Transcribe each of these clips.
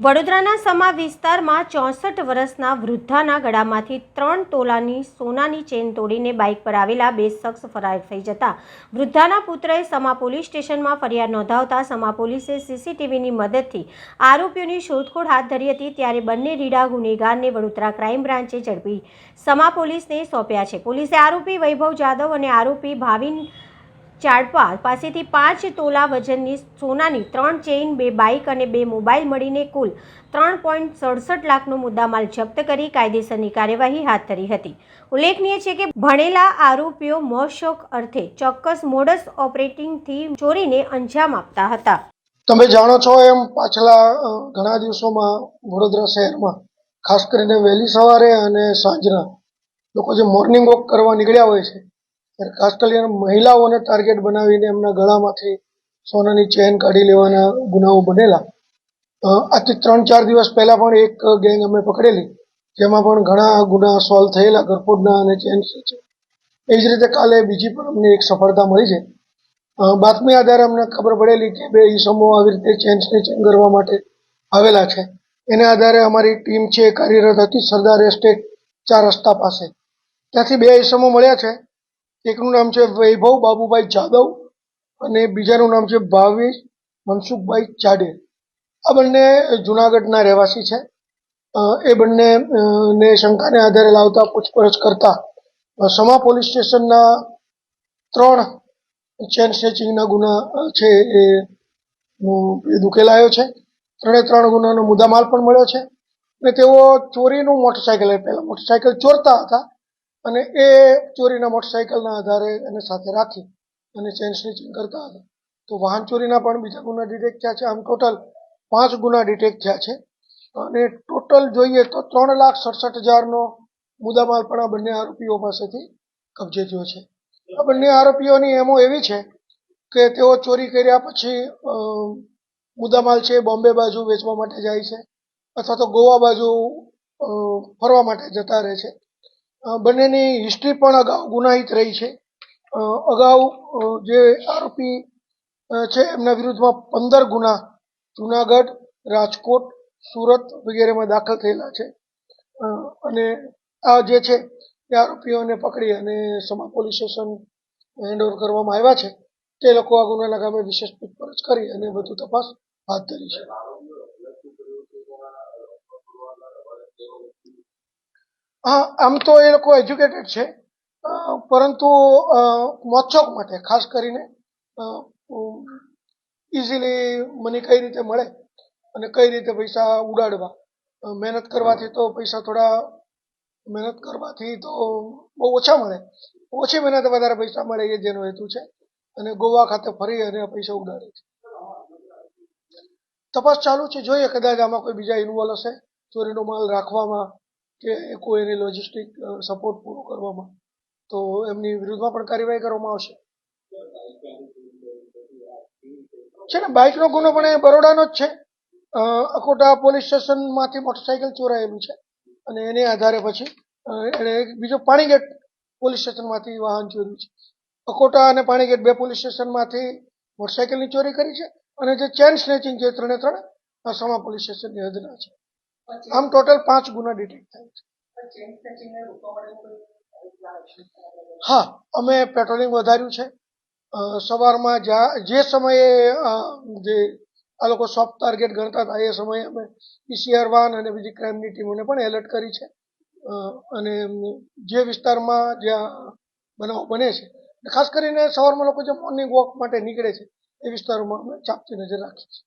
વડોદરાના સમા વિસ્તારમાં ચોસઠ વર્ષના વૃદ્ધાના ગળામાંથી ત્રણ તોલાની સોનાની ચેન તોડીને બાઇક પર આવેલા બે શખ્સ ફરાર થઈ જતા. વૃદ્ધાના પુત્રએ સમા પોલીસ સ્ટેશનમાં ફરિયાદ નોંધાવતા સમા પોલીસે સીસીટીવીની મદદથી આરોપીઓની શોધખોળ હાથ ધરી હતી, ત્યારે બંને રીડા ગુનેગારને વડોદરા ક્રાઇમ બ્રાન્ચે ઝડપી સમા પોલીસને સોંપ્યા છે. પોલીસે આરોપી વૈભવ જાદવ અને આરોપી ભાવિન ચાડપા પાસેથી પાંચ તોલા વજનની સોનાની ત્રણ ચેઇન, બે બાઇક અને બે મોબાઈલ મળીને કુલ ત્રણ પોઈન્ટ સડસઠ લાખનો મુદ્દામાલ જપ્ત કરી કાયદેસરની કાર્યવાહી હાથ ધરી હતી. ઉલ્લેખનીય છે કે ભણેલા આરોપીઓ મોશોક અર્થે ચોક્કસ મોડસ ઓપરેટિંગથી ચોરીને અંજામ આપતા હતા. તમે જાણો છો એમ પાછલા ઘણા દિવસોમાં વડોદરા શહેરમાં, ખાસ કરીને વહેલી સવારે અને સાંજના, લોકો જે મોર્નિંગ વોક કરવા નીકળ્યા હોય છે ખાસ કરીને મહિલાઓને ટાર્ગેટ બનાવીને એમના ગળામાંથી સોનાની ચેન કાઢી લેવાના ગુનાઓ બનેલા. આથી ત્રણ ચાર દિવસ પહેલા પણ એક ગેંગ અમે પકડેલી, જેમાં પણ ઘણા ગુના સોલ્વ થયેલા ગરફોડના અને ચેન એ જ રીતે કાલે બીજી પણ અમને એક સફળતા મળી છે. બાતમી આધારે અમને ખબર પડેલી કે બે ઈસમો આવી રીતે ચેન સ્નેચિંગ કરવા માટે આવેલા છે. એના આધારે અમારી ટીમ છે, કાર્યરત હતી સરદાર એસ્ટેટ ચાર રસ્તા પાસે. ત્યાંથી બે ઈસમો મળ્યા છે. એકનું નામ છે વૈભવ બાબુભાઈ જાદવ અને બીજાનું નામ છે ભાવેશ મનસુખભાઈ ચાડે આ બંને જુનાગઢના રહેવાસી છે. એ બંને ને શંકાને આધારે લાવતા પૂછપરછ કરતા સમા પોલીસ સ્ટેશનના ત્રણ ચેન સ્નેચિંગના ગુના છે એ દુકેલાયો છે. ત્રણે ત્રણ ગુનાનો મુદ્દામાલ પણ મળ્યો છે. અને તેઓ ચોરીનું મોટરસાયકલ પહેલાં મોટરસાયકલ ચોરતા હતા. અને એ ચોરીના મોટરસાયકલના આધારે એને સાથે રાખી અને ચેન સ્નિચિંગ કરતા હતા. તો વાહન ચોરીના પણ બીજા ગુના ડિટેક્ટ થયા છે. આમ ટોટલ પાંચ ગુના ડિટેક્ટ થયા છે. અને ટોટલ જોઈએ તો ત્રણ લાખ સડસઠ હજારનો મુદ્દામાલ પણ આ બંને આરોપીઓ પાસેથી કબજે થયો છે. આ બંને આરોપીઓની એમો એવી છે કે તેઓ ચોરી કર્યા પછી મુદ્દામાલ છે બોમ્બે બાજુ વેચવા માટે જાય છે અથવા તો ગોવા બાજુ ફરવા માટે જતા રહે છે. બંનેની હિસ્ટ્રી પણ અગાઉ ગુનાહિત રહી છે. અગાઉ જે આરોપી છે, એમના વિરુદ્ધમાં પંદર ગુના જુનાગઢ, રાજકોટ, સુરત વગેરેમાં દાખલ થયેલા છે. અને આ જે છે, એ આરોપીઓને પકડી અને સમા પોલીસ સ્ટેશન હેન્ડઓવર કરવામાં આવ્યા છે. તે લોકો આ ગુનાના કામે વિશેષ પૂછપરછ કરી અને વધુ તપાસ હાથ ધરી છે. હા, આમ તો એ લોકો એજ્યુકેટેડ છે. પરંતુ મોચોક માટે, ખાસ કરીને ઇઝીલી મને કઈ રીતે મળે અને કઈ રીતે પૈસા ઉડાડવા? મહેનત કરવાથી તો પૈસા થોડા, મહેનત કરવાથી તો બહુ ઓછા મળે. ઓછી મહેનત વધારે પૈસા મળે એ જેનો હેતુ છે. અને ગોવા ખાતે ફરી અને પૈસા ઉડાડે છે. તપાસ ચાલુ છે. જોઈએ, કદાચ આમાં કોઈ બીજા ઇન્વોલ્વ હશે. ચોરીનો માલ રાખવામાં કે કોઈ એને લોજિસ્ટિક સપોર્ટ પૂરો કરવામાં. તો એમની વિરુદ્ધમાં પણ કાર્યવાહી કરવામાં આવશે. છે ને, બાઇકનો ગુનો પણ એ બરોડાનો જ છે. અકોટા પોલીસ સ્ટેશનમાંથી મોટરસાયકલ ચોરાયેલું છે. અને એને આધારે પછી એણે બીજો પાણીગેટ પોલીસ સ્ટેશનમાંથી વાહન ચોર્યું છે. અકોટા અને પાણીગેટ બે પોલીસ સ્ટેશનમાંથી મોટરસાયકલની ચોરી કરી છે. અને જે ચેન સ્નેચિંગ છે ત્રણે ત્રણ, આ સમા પોલીસ સ્ટેશનની હદના છે. આમ ટોટલ પાંચ ગુના ડિટેક્ટ થાય છે. હા, અમે પેટ્રોલિંગ વધાર્યું છે. સવારમાં જ્યાં જે સમયે જે આ લોકો સોફ્ટ ટાર્ગેટ ગણતા હતા, એ સમયે અમે પીસીઆર વાન અને બીજી ક્રાઇમની ટીમોને પણ એલર્ટ કરી છે. અને જે વિસ્તારમાં જ્યાં બનાવ બને છે, ખાસ કરીને સવારમાં લોકો જે મોર્નિંગ વોક માટે નીકળે છે, એ વિસ્તારોમાં અમે ચાપતી નજર રાખીએ છીએ.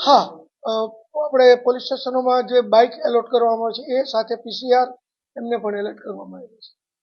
હા આપણે પોલીસ સ્ટેશનોમાં જે બાઇક એલોટ કરવામાં આવે છે એ સાથે પીસીઆર એમને પણ એલર્ટ કરવામાં આવે છે.